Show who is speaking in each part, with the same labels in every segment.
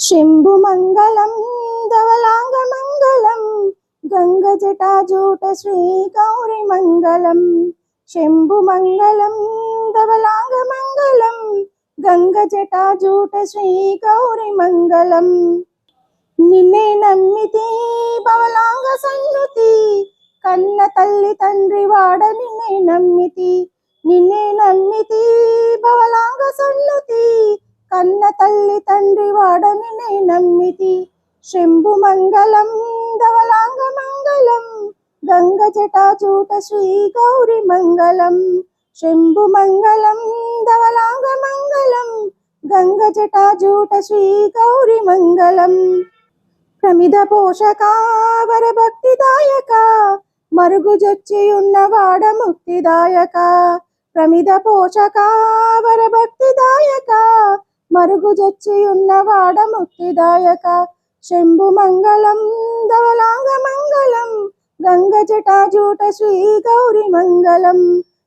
Speaker 1: శంభుమంగళం ధవలాంగమంగళం గంగజటాజూట శ్రీ గౌరి మంగళం. శంభుమంగళం ధవలాంగమంగళం గంగజటాజూట శ్రీ గౌరి మంగళం. నిన్నే నమ్మితి బవలాంగ సన్నుతి కన్న తల్లి తండ్రి వాడ నిన్నే నమ్మితి. నిన్నే నమ్మితి బవలాంగ సన్నుతి. తల్లి తండ్రి వాడని నే నమ్మితి. శంభు మంగళం ధవలాంగ మంగళం గంగ జటాచూట శ్రీ గౌరి మంగళం. శంభు మంగళం ధవలాంగ మంగళం గంగ జటాజూట శ్రీ గౌరి మంగళం. ప్రమిద పోషక భక్తిదాయక మరుగుజొచ్చి ఉన్నవాడ ముక్తిదాయక. ప్రమిద పోషక వర భక్తిదాయక మరుగుజొచ్చి ఉన్నవాడ ముక్తిదాయక శంభు మంగళం ధవలాంగ మంగళం గంగ జటాజూట శ్రీ గౌరి మంగళం.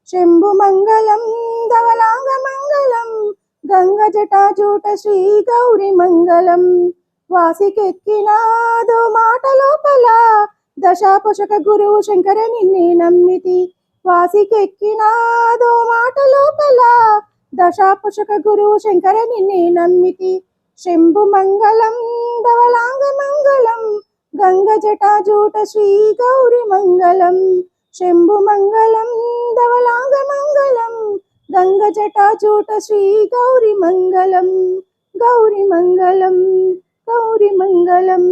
Speaker 1: శంభు మంగళం ధవలాంగ మంగళం గంగ జటాజూట శ్రీ గౌరి మంగళం. వాసికెక్కినాదో మాట లోపల దశాపుషక గురువు శంకర నిన్నే నమ్మితి. వాసికెక్కినాదో మాట దశాపుషక గురువు శంకర నిన్నే నమ్మితి. శంభు మంగళం ధవలాంగ మంగళం గంగ జటాజూట శ్రీ గౌరి మంగళం. శంభు మంగళం ధవలాంగ మంగళం గంగ జటాజూట శ్రీ గౌరి మంగళం. గౌరి మంగళం గౌరి మంగళం.